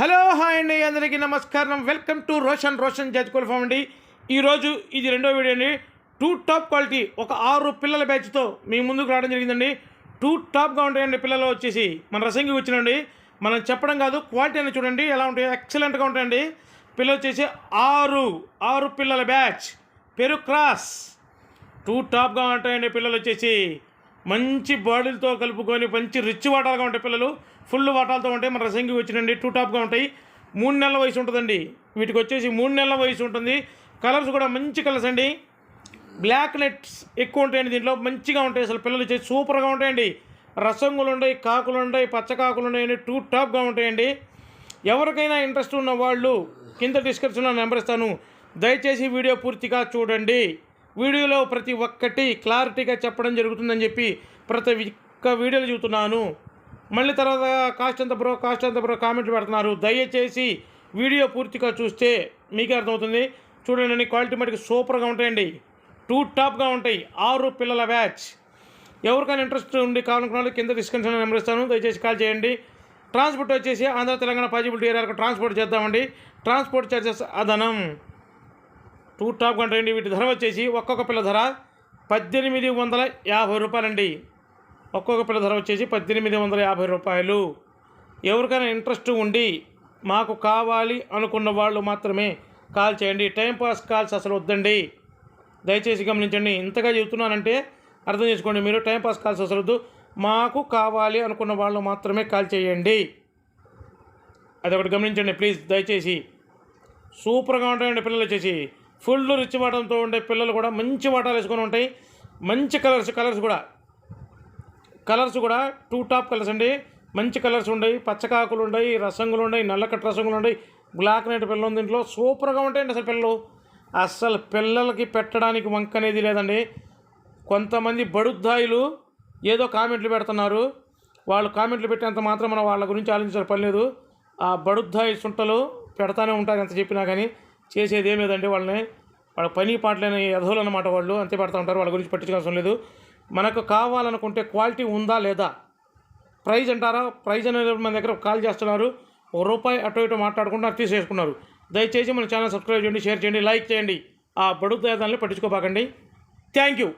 Hello hi అండి. అందరికీ నమస్కారం. వెల్కమ్ టు రోషన్ రోషన్ జజ్కోల్ ఫామ్ అండి. ఈరోజు ఇది రెండో వీడియో అండి. టూ టాప్ క్వాలిటీ ఒక ఆరు పిల్లల బ్యాచ్తో మీ ముందుకు రావడం జరిగిందండి. టూ టాప్గా ఉంటాయండి పిల్లలు వచ్చేసి. మన రసంగి వచ్చినండి మనం చెప్పడం కాదు క్వాలిటీ అని చూడండి. ఎలా ఉంటాయి ఎక్సలెంట్గా ఉంటాయండి. పిల్లలు వచ్చేసి ఆరు ఆరు పిల్లల బ్యాచ్. Per class. టూ టాప్గా ఉంటాయండి పిల్లలు వచ్చేసి. మంచి బాడీలతో కలుపుకొని మంచి రిచ్ వాటాలుగా ఉంటాయి పిల్లలు. ఫుల్ వాటాలతో ఉంటాయి. మన రసంగి వచ్చినండి టూ టాప్గా ఉంటాయి. మూడు నెలల వయసు ఉంటుందండి. వీటికి వచ్చేసి మూడు నెలల వయసు ఉంటుంది. కలర్స్ కూడా మంచి కలర్స్ అండి. బ్లాక్ నెట్స్ ఎక్కువ ఉంటాయండి దీంట్లో. మంచిగా ఉంటాయి అసలు పిల్లలు చేసి సూపర్గా ఉంటాయండి. రసంగులు ఉంటాయి కాకులు ఉంటాయి పచ్చకాకులు ఉన్నాయండి టూ టాప్గా ఉంటాయండి. ఎవరికైనా ఇంట్రెస్ట్ ఉన్న వాళ్ళు కింద డిస్క్రిప్షన్లో నెంబర్ ఇస్తాను. దయచేసి వీడియో పూర్తిగా చూడండి. వీడియోలో ప్రతి ఒక్కటి క్లారిటీగా చెప్పడం జరుగుతుందని చెప్పి ప్రతి ఒక్క వీడియోలో చెబుతున్నాను మళ్ళీ తర్వాత కాస్ట్ ఎంత బ్రో కాస్ట్ ఎంత బ్రో కామెంట్లు పెడుతున్నారు. దయచేసి వీడియో పూర్తిగా చూస్తే మీకే అర్థమవుతుంది. చూడండి క్వాలిటీ మటుకు సూపర్గా ఉంటాయండి. టూ టాప్గా ఉంటాయి. ఆరు పిల్లల బ్యాచ్. ఎవరికైనా ఇంట్రెస్ట్ ఉండి కావాలనుకున్న కింద డిస్క్రిప్షన్ నెంబర్ ఇస్తాను. దయచేసి కాల్ చేయండి. ట్రాన్స్పోర్ట్ వచ్చేసి ఆంధ్ర తెలంగాణ పాజిబిలిటీ ఏరియాలకు ట్రాన్స్పోర్ట్ చేద్దామండి. ట్రాన్స్పోర్ట్ ఛార్జెస్ అదనం. టూ టాప్ కంటే వీటి ధర వచ్చేసి ఒక్కొక్క పిల్ల ధర పద్దెనిమిది వందల యాభై రూపాయలండి. ఒక్కొక్క పిల్ల ధర వచ్చేసి పద్దెనిమిది వందల యాభై రూపాయలు. ఎవరికైనా ఇంట్రెస్ట్ ఉండి మాకు కావాలి అనుకున్న వాళ్ళు మాత్రమే కాల్ చేయండి. టైంపాస్ కాల్స్ అసలు వద్దండి. దయచేసి గమనించండి. ఇంతగా చెబుతున్నానంటే అర్థం చేసుకోండి. మీరు టైంపాస్ కాల్స్ అసలు వద్దు. మాకు కావాలి అనుకున్న వాళ్ళు మాత్రమే కాల్ చేయండి. అది ఒకటి గమనించండి. ప్లీజ్ దయచేసి. సూపర్గా ఉంటాయండి పిల్లలు వచ్చేసి. ఫుల్ రిచ్ వాటంతో ఉండే పిల్లలు కూడా మంచి వాటాలు వేసుకొని ఉంటాయి. మంచి కలర్స్ కలర్స్ కూడా. కలర్స్ కూడా టూ టాప్ కలర్స్ అండి. మంచి కలర్స్ ఉండయి పచ్చకాకులు ఉన్నాయి రసంగులు ఉన్నాయి నల్లకట్ట రసంగులు ఉన్నాయి బ్లాక్ నైట్ పిల్లలు ఉంది దీంట్లో సూపర్గా ఉంటాయండి అసలు పిల్లలు. అస్సలు పిల్లలకి పెట్టడానికి వంక అనేది లేదండి. కొంతమంది బడుద్దాయిలు ఏదో కామెంట్లు పెడుతున్నారు. వాళ్ళు కామెంట్లు పెట్టేంత మాత్రం మనం వాళ్ళ గురించి ఆలోచించాల్సిన పని లేదు. ఆ బడుద్దాయి సుంటలు పెడతానే ఉంటారు ఎంత చెప్పినా కానీ. చేసేది ఏం లేదండి వాళ్ళని వాళ్ళ పని పాటలేని ఎధవులు అన్నమాట వాళ్ళు అంతే పడతా ఉంటారు వాళ్ళ గురించి పట్టించుకోవాల్సిన లేదు. మనకు కావాలనుకుంటే క్వాలిటీ ఉందా లేదా? ప్రైజ్ అంటారా? ప్రైజ్ అనేది మన దగ్గర కాల్ చేస్తున్నారు. ఒక రూపాయి అటు ఇటు మాట్లాడుకుంటున్నారు తీసేసుకున్నారు. దయచేసి మన ఛానల్ సబ్స్క్రైబ్ చేయండి షేర్ చేయండి లైక్ చేయండి. ఆ బడుద్దాయాన్ని పట్టించుకోబాకండి. Thank you.